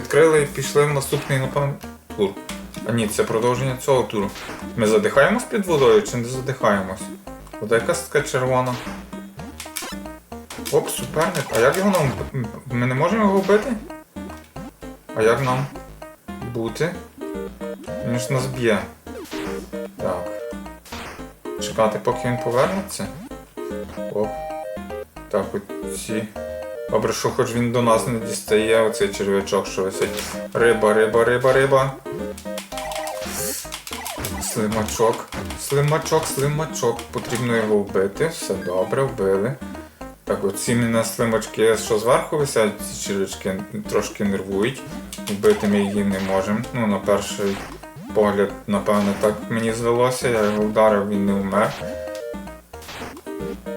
відкрили і пішли в наступний, напевно, тур. А ні, це продовження цього туру. Ми задихаємось під водою чи не задихаємось? Вода якась така червона. Оп, суперник. А як його нам. Ми не можемо його вбити? А як нам бути? Він ж нас б'є. Так. Чекати, поки він повернеться. Оп. Так, оці. Добре, що хоч він до нас не дістає, оцей черв'ячок, що висить. Риба, риба, риба, риба. Слимачок. Слимачок, слимачок. Потрібно його вбити. Все добре, вбили. Так, оці мене слимачки, що зверху висять, ці черв'ячки трошки нервують. Вбити ми її не можемо. Ну, на перший погляд, напевно, так мені здалося. Я його вдарив, він не вмер.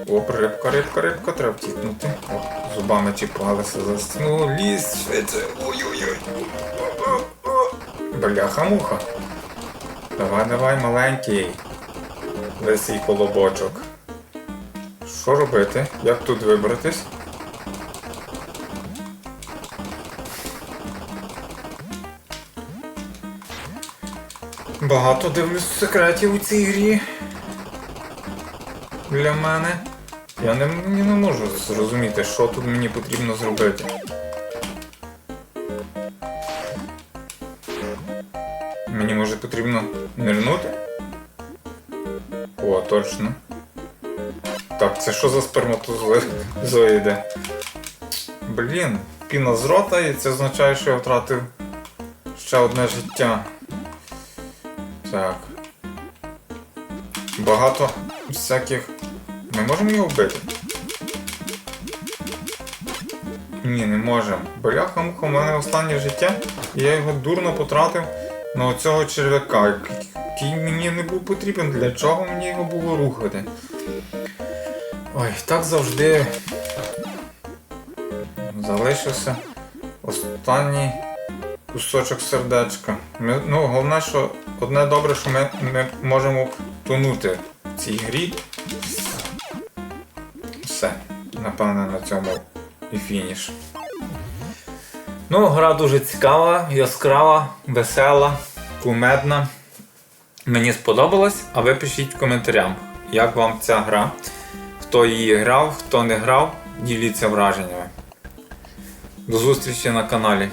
Оп, рибка, рибка, рибка, треба втікнути. О, зубами чіпалися за стіну. Лізь, швидше. Ой-ой-ой. Бляха-муха. Давай, давай, маленький. Лисий колобочок. Що робити? Як тут вибратись? Багато дивлюсь секретів у цій грі. Для мене. Я не, не, можу зрозуміти, що тут мені потрібно зробити. Мені може потрібно нирнути? О, точно. Так, це що за сперматозоїди? Блін, піна з рота, і це означає, що я втратив ще одне життя. Так. Багато всяких. Ми можемо його вбити? Ні, не можемо. Бляха муха, у мене останнє життя, і я його дурно потратив на оцього черв'яка, який мені не був потрібен. Для чого мені його було рухати? Ой, так завжди залишився останній кусочок сердечка. Ми, ну, головне, що одне добре, що ми, ми можемо тонути в цій грі. Все. Напевно, на цьому і фініш. Ну, гра дуже цікава, яскрава, весела, кумедна. Мені сподобалось, а ви пишіть в коментарях, як вам ця гра. Хто її грав, хто не грав, діліться враженнями. До зустрічі на каналі.